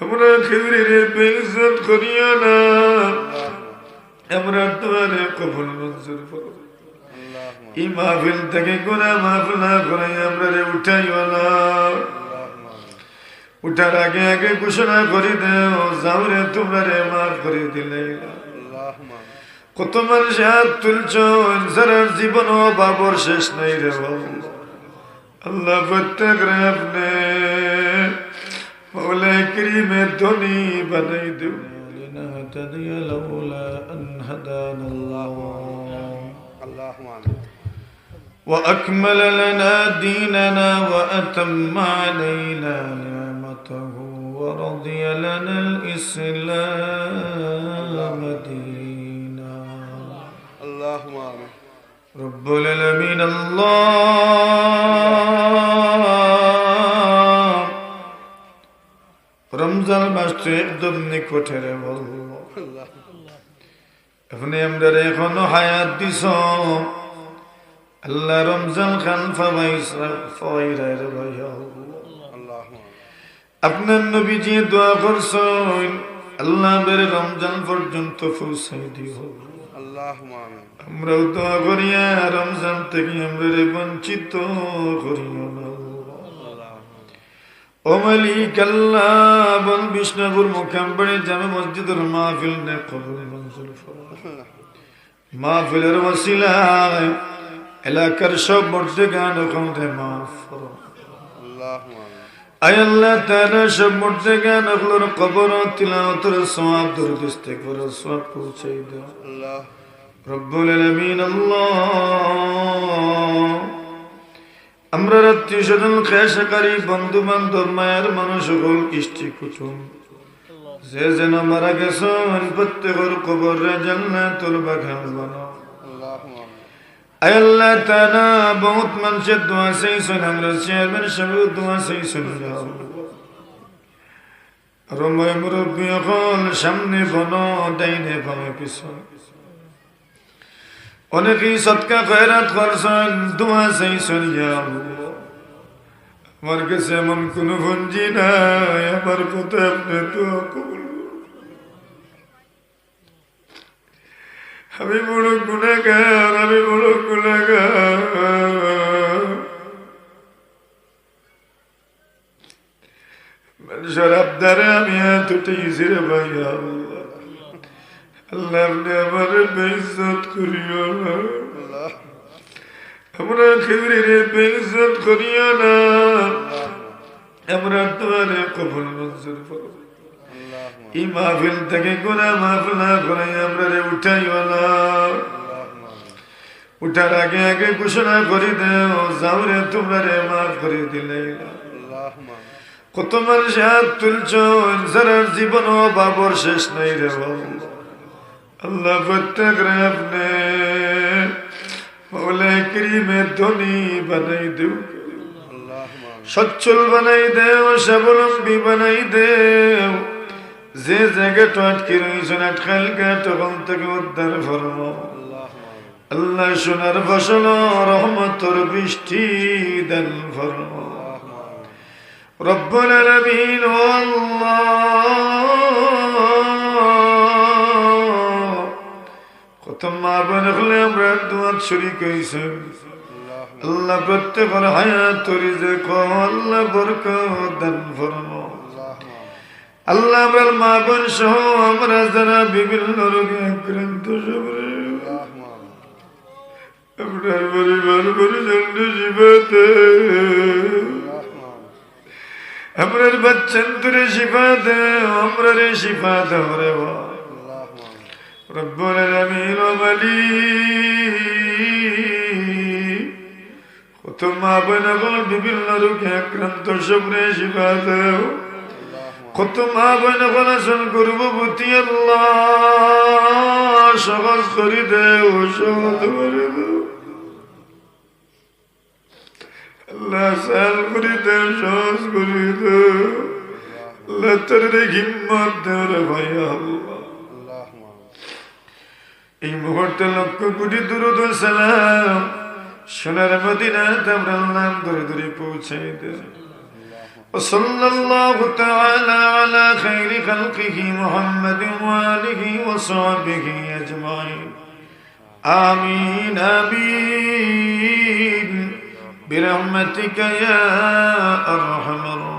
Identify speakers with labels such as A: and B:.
A: আমরা খেউরে বেইজ্জত করিও না আমরা তোমারে কবুল মঞ্জুর করো এই মাহফিল থেকে গুনা মাফ না করে আমরা রে উঠাইও না উঠার আগে আগে ঘোষণা করে দেও যাও রে তোমরা রে মাফ করে দিলে। কত মানুষ হাত তুলছ যারার জীবন বাবর শেষ নাই রে আল্লাহ প্রত্যেক রে আপনি। মৌলা كريم الدني بنيت لنهتدي لولا أن هدانا الله.
B: اللهم آمين.
A: وأكمل لنا ديننا وأتم علينا نعمته ورضي لنا الإسلام دينا.
B: اللهم آمين.
A: رب العالمين الله. রমজান মাস তো একদম নিকটে রে এখানে আমরা এখনও হায়াত দিস আল্লাহ রমজান খান আপনার নবী যে দোয়া করছেন, আল্লাহ বেরে রমজান পর্যন্ত পৌঁছাই দিও। আমরাও দোয়া করিয়া রমজান থেকে আমরা বঞ্চিত করিও না। ও মালিক আল্লাহ বল বিষ্ণুপুর মোকাম্বাড়ি জামে মসজিদের মাহফিল নে কবরে মঞ্জুর মাহফিলের ওসিলা এলাকার সব মর্দে গান ক্ষমতে মাফ আয় আল্লাহ তারা সব মর্দে গান ওগুলোর কবর তিলাওয়াতের
B: সমাপ
A: ধরে দিস্তে আল্লাহ। আমরা আত্মীয় স্বজন খেয়াশাকারী বন্ধু বান্ধব মায়ের মানুষ সকল ইষ্টি কুটুম যে যেন মারা গেছেন প্রত্যেকের কবর রে বাগান তোর সামনে বনো দেয় পিছন। অনেকেই সৎকা খয়রাত করছেন, দোয়া ইয়া আল্লাহ। আমার কাছে এমন কোন ভঞ্জি নাই, আমার কথা আপনি দোয়া কবুল। আমি বড় গুণাগার, আমি বড় গুণাগার মানুষের আবদারে আমি এত উঠেছি রে ভাই আল্লাহ আল্লাহ আপনি আমার বেইজত করিও না। আমরা খেবরিরে বেইজত করিও না। আমরা তোমারে কবুল মঞ্জুর এই মাহফিল থেকে গোনা মাহফিল না করে আমরা রে উঠাইও না। উঠার আগে আগে ঘোষণা করে দেও যাও রে তোমরা রে মাফ করে দিলে। কত মানুষ হাত তুলছ যারা জীবন বাবর শেষ নাই রে বাবু। আল্লাহ প্রত্যেক আপনি মৌলা করিমের বানাই
B: দেউ
A: সচ্ছল বানাই দেও, স্বাবলম্বী বানাই দেও। যে জায়গাটা উদ্ধার ফরম। আল্লাহ সোনার ফসল, রহমতর বৃষ্টি দান ফরম। রব্বুল আলমিন আল্লাহ। তো বোন হলে আমরা তোমার ছুরি
B: কইছে।
A: আল্লাহ প্রত্যেকের হায়া তরি যে আল্লাহ বরক দান ফরমো আল্লাহ আমার মা বোন সহ আমরা যারা বিভিন্ন রোগে আক্রান্ত সবরে আপনার পরিবার পরিজন্য আমরার বাচ্চান্তরে শিফা দে আমরারে শিফা দে রে رب العالمين وملي ختم ما بين قلب بالنرك أكرمت شبر شفاته ختم ما بين غلسن قرب بطي الله شخص خرده وشخص ورده الله سأل خرده وشخص خرده لا تردك همت دور
B: يا الله
A: এই মুহূর্তে লক্ষ কোটি দূরত সালাম সোনার মদিনা আমরা নাম ধরে ধরে পৌঁছে وصلى الله تعالى على خير خلقه محمد وآله وصحبه أجمعين آمين آمين برحمتك يا أرحم الراحمين